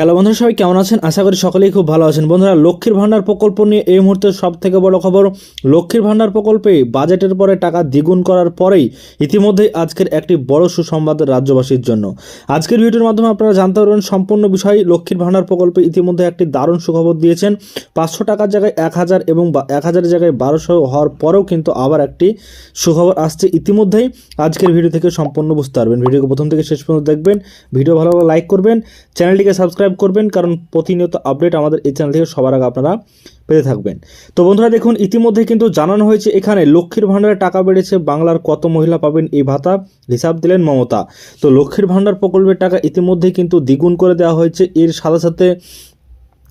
Hello বন্ধুরা, সবাই কেমন আছেন? আশা করি সকলেই খুব ভালো আছেন। বন্ধুরা, লক্ষ্মীর ভাণ্ডার প্রকল্প নিয়ে এই মুহূর্তে সব থেকে বড় খবর, লক্ষ্মীর ভাণ্ডার প্রকল্পে বাজেটের পরে টাকা দ্বিগুণ করার পরেই ইতিমধ্যেই আজকের একটি বড় সুসংবাদ রাজ্যবাসীর জন্য। আজকের ভিডিওর মাধ্যমে আপনারা জানতে পারবেন, সম্পূর্ণ বিষয় লক্ষ্মীর ভাণ্ডার প্রকল্পে ইতিমধ্যে একটি দারুণ সুখবর দিয়েছেন। পাঁচশো টাকার জায়গায় এক হাজার এবং এক হাজারের জায়গায় বারোশো হওয়ার পরেও কিন্তু আবার একটি সুখবর আসছে। ইতিমধ্যেই আজকের ভিডিও থেকে সম্পূর্ণ বুঝতে পারবেন। ভিডিওকে প্রথম থেকে শেষ পর্যন্ত দেখবেন। ভিডিও ভালো লাইক করবেন। চ্যানেলটিকে সাবস্ক্রাইব করবেন, কারণ প্রতিনিয়ত আপডেট আমাদের এই চ্যানেল থেকে সবার আগে আপনারা পেতে থাকবেন। তো বন্ধুরা দেখুন, ইতিমধ্যে কিন্তু জানানো হয়েছে এখানে লক্ষ্মীর ভাণ্ডারে টাকা বেড়েছে, বাংলার কত মহিলা পাবেন এই ভাতা? হিসাব দিলেন মমতা। তো লক্ষ্মীর ভাণ্ডার প্রকল্পের টাকা ইতিমধ্যে কিন্তু দ্বিগুণ করে দেওয়া হয়েছে। এর সাথে সাথে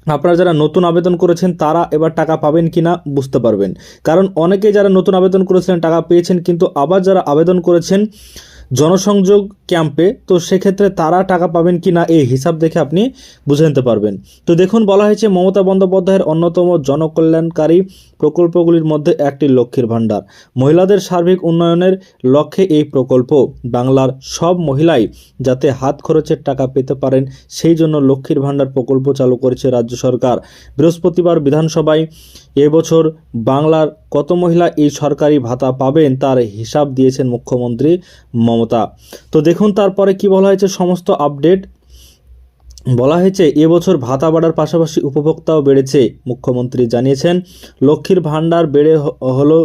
আপনারা যারা নতুন আবেদন করেছেন, তারা এবার টাকা পাবেন কি না বুঝতে পারবেন। কারণ অনেকে যারা নতুন আবেদন করেছিলেন, টাকা পেয়েছেন, কিন্তু আবার যারা আবেদন করেছেন জনসংযোগ ক্যাম্পে, তো সেক্ষেত্রে তারা টাকা পাবেন কি না এই হিসাব দেখে আপনি বুঝে নিতে পারবেন। তো দেখুন, বলা হয়েছে মমতা বন্দ্যোপাধ্যায়ের অন্যতম জনকল্যাণকারী প্রকল্পগুলির মধ্যে একটি লক্ষ্মীর ভাণ্ডার। মহিলাদের সার্বিক উন্নয়নের লক্ষ্যে এই প্রকল্প। বাংলার সব মহিলাই যাতে হাত খরচের টাকা পেতে পারেন, সেই জন্য লক্ষ্মীর ভাণ্ডার প্রকল্প চালু করেছে রাজ্য সরকার। বৃহস্পতিবার বিধানসভায় এবছর বাংলার কত মহিলা এই সরকারি ভাতা পাবেন তার হিসাব দিয়েছেন মুখ্যমন্ত্রী মমতা তো দেখুন, তারপরে কি বলা হয়েছে? সমস্ত আপডেট। বলা হয়েছে এবছর ভাতা বাড়ার পাশাপাশি উপভোক্তাও বেড়েছে, মুখ্যমন্ত্রী জানিয়েছেন। লক্ষ্মীর ভাণ্ডার বেড়ে হলো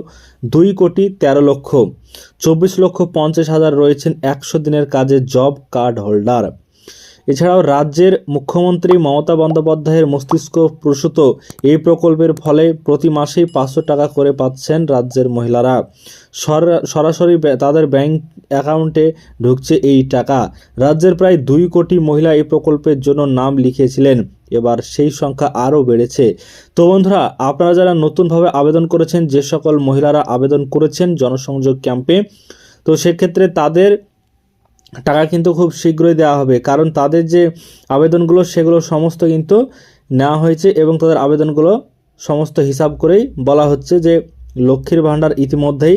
দুই কোটি তেরো লক্ষ। চব্বিশ লক্ষ পঞ্চাশ হাজার রয়েছেন একশো দিনের কাজে জব কার্ড হোল্ডার। এছাড়াও রাজ্যের মুখ্যমন্ত্রী মমতা বন্দ্যোপাধ্যায়ের মস্তিষ্ক প্রসূত এই প্রকল্পের ফলে প্রতি মাসেই পাঁচশো টাকা করে পাচ্ছেন রাজ্যের মহিলারা। সর- সরাসরি তাদের ব্যাংক অ্যাকাউন্টে ঢুকছে এই টাকা। রাজ্যের প্রায় দুই কোটি মহিলা এই প্রকল্পের জন্য নাম লিখেছিলেন। এবার সেই সংখ্যা আরও বেড়েছে। তো বন্ধুরা, আপনারা যারা নতুনভাবে আবেদন করেছেন, যে সকল মহিলারা আবেদন করেছেন জনসংযোগ ক্যাম্পে, তো সেক্ষেত্রে তাদের টাকা কিন্তু খুব শীঘ্রই দেওয়া হবে। কারণ তাদের যে আবেদনগুলো, সেগুলো সমস্ত কিন্তু নেওয়া হয়েছে এবং তাদের আবেদনগুলো সমস্ত হিসাব করেই বলা হচ্ছে যে লক্ষ্মীর ভাণ্ডার ইতিমধ্যেই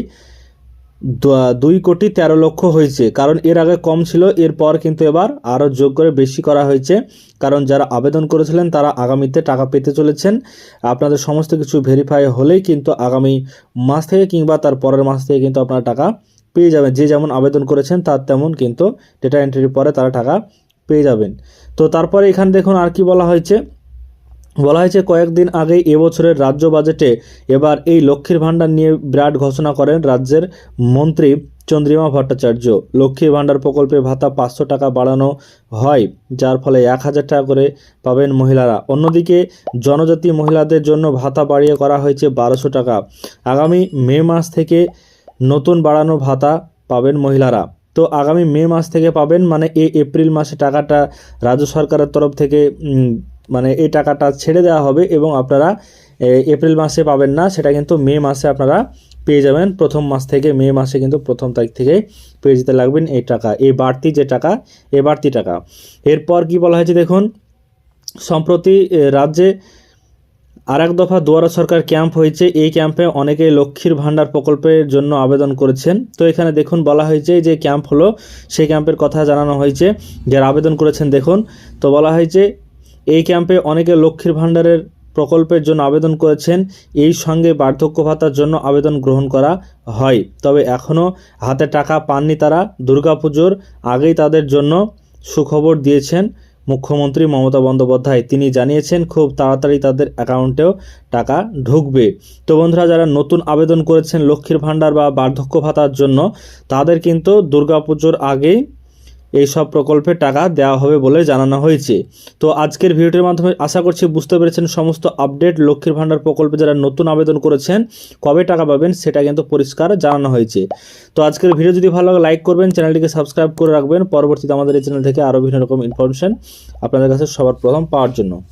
দুই কোটি তেরো লক্ষ হয়েছে। কারণ এর আগে কম ছিল, এরপর কিন্তু এবার আরও যোগ করে বেশি করা হয়েছে। কারণ যারা আবেদন করেছিলেন, তারা আগামীতে টাকা পেতে চলেছেন। আপনাদের সমস্ত কিছু ভেরিফাই হলেই কিন্তু আগামী মাস থেকে কিংবা তার পরের মাস থেকে কিন্তু আপনারা টাকা পেয়ে যাবেন। যে যেমন আবেদন করেছেন, তার তেমন কিন্তু ডেটা এন্ট্রির পরে তারা টাকা পেয়ে যাবেন। তো তারপরে এখানে দেখুন আর কি বলা হয়েছে। বলা হয়েছে, কয়েকদিন আগেই এবছরের রাজ্য বাজেটে এবার এই লক্ষ্মীর ভাণ্ডার নিয়ে বিরাট ঘোষণা করেন রাজ্যের মন্ত্রী চন্দ্রিমা ভট্টাচার্য। লক্ষ্মীর ভাণ্ডার প্রকল্পে ভাতা পাঁচশো টাকা বাড়ানো হয়, যার ফলে এক হাজার টাকা করে পাবেন মহিলারা। অন্যদিকে জনজাতি মহিলাদের জন্য ভাতা বাড়িয়ে করা হয়েছে বারোশো টাকা। আগামী মে মাস থেকে নতুন বাড়ানো ভাতা পাবেন মহিলারা। তো আগামী মে মাস থেকে পাবেন মানে এই এপ্রিল মাসে টাকাটা রাজ্য সরকারের তরফ থেকে মানে এই টাকাটা ছেড়ে দেওয়া হবে এবং আপনারা এপ্রিল মাসে পাবেন না, সেটা কিন্তু মে মাসে আপনারা পেয়ে যাবেন। প্রথম মাস থেকে, মে মাসে কিন্তু প্রথম তারিখ থেকে পেয়ে যেতে লাগবেন এই টাকা, এই বাড়তি যে টাকা এ বাড়তি টাকা। এরপর কি বলা হয়েছে দেখুন, সম্প্রতি রাজ্যে আর এক দফা দুয়ারা সরকার ক্যাম্প হয়েছে। এই ক্যাম্পে অনেকে লক্ষ্মীর ভাণ্ডার প্রকল্পের জন্য আবেদন করেছেন। তো এখানে দেখুন, বলা হয়েছে যে ক্যাম্প হলো, সেই ক্যাম্পের কথা জানানো হয়েছে। যারা আবেদন করেছেন, দেখুন, তো বলা হয়েছে, এই ক্যাম্পে অনেকে লক্ষ্মীর ভাণ্ডারের প্রকল্পের জন্য আবেদন করেছেন। এই সঙ্গে বার্ধক্য ভাতার জন্য আবেদন গ্রহণ করা হয়। তবে এখনও হাতে টাকা পাননি তারা। দুর্গাপুজোর আগেই তাদের জন্য সুখবর দিয়েছেন। মুখ্যমন্ত্রী মমতা বন্দ্যোপাধ্যায়। তিনি জানিয়েছেন, খুব তাড়াতাড়ি তাদের অ্যাকাউন্টেও টাকা ঢুকবে। তো বন্ধুরা, যারা নতুন আবেদন করেছেন, লক্ষ্মীর ভাণ্ডার বা বার্ধক্য ভাতার জন্য, তাদের কিন্তু দুর্গাপুজোর আগেই এই সব প্রকল্পে টাকা দেওয়া হবে বলে জানানো হয়েছে। তো আজকের ভিডিওটির মাধ্যমে আশা করছি বুঝতে পেরেছেন সমস্ত আপডেট। লক্ষ্মীর ভাণ্ডার প্রকল্পে যারা নতুন আবেদন করেছেন, কবে টাকা পাবেন সেটা কিন্তু পরিষ্কার জানানো হয়েছে। তো আজকের ভিডিও যদি ভালো লাগে, লাইক করবেন, চ্যানেলটিকে সাবস্ক্রাইব করে রাখবেন। পরবর্তীতে আমাদের এই চ্যানেল থেকে আরও বিভিন্ন রকম ইনফরমেশন আপনাদের কাছে সবার প্রথম পাওয়ার জন্য।